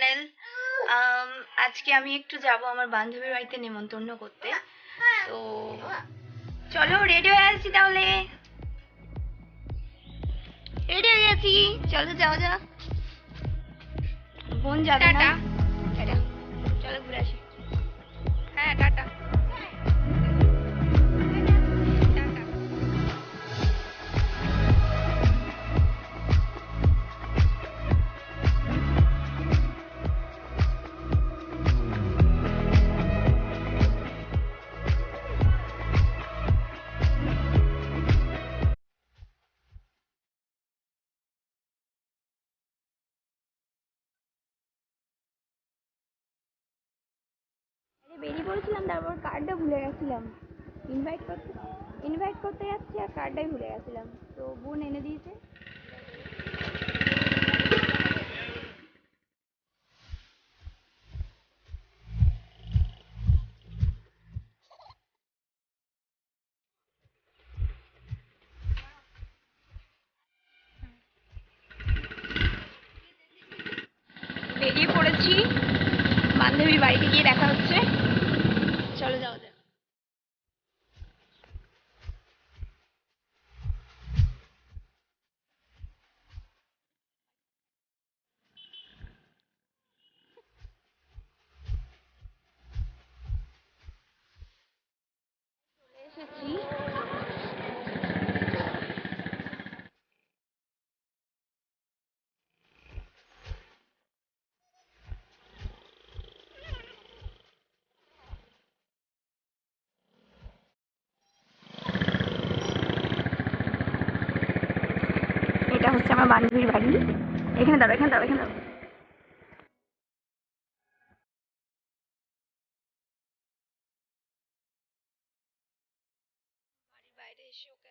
Channel um, আজকে আমি একটু যাব আমার বান্ধবীর বাড়িতে নেমন্তন্ন করতে। তো চলো রেডি হয়ে আসছি তাহলে। রেডি হয়ে গেছি। চলো যাওয়া যাক। বোন যাবে না। বেরিয়ে পড়েছিলাম, তারপর কার্ডটা ভুলে গেছিলাম। ইনভাইট করতে ইনভাইট করতে যাচ্ছি আর কার্ডটাই ভুলে গেছিলাম। তো বোন এনে দিয়েছে। বেরিয়ে পড়েছি। বান্ধবীর বাড়িতে গিয়ে দেখা হচ্ছে। চলো যাওয়া যাক চলে এসেছি এটা হচ্ছে আমার বান্ধবীর বাড়ি। এখানে দাঁড়ো এখানে দাঁড়ো এখানে দাঁড়ো বাইরে এসে ওকে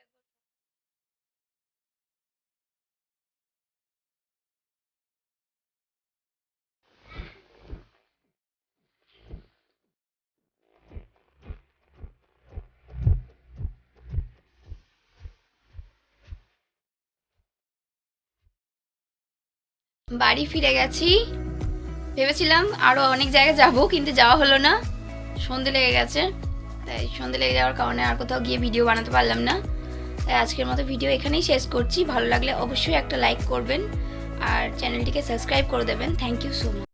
বাড়ি ফিরে গেছি। ভেবেছিলাম আরও অনেক জায়গায় যাব, কিন্তু যাওয়া হলো না। সন্ধে লেগে গেছে, তাই সন্ধে লেগে যাওয়ার কারণে আর কোথাও গিয়ে ভিডিও বানাতে পারলাম না। তাই আজকের মতো ভিডিও এখানেই শেষ করছি। ভালো লাগলে অবশ্যই একটা লাইক করবেন, আর চ্যানেলটিকে সাবস্ক্রাইব করে দেবেন। Thank you so much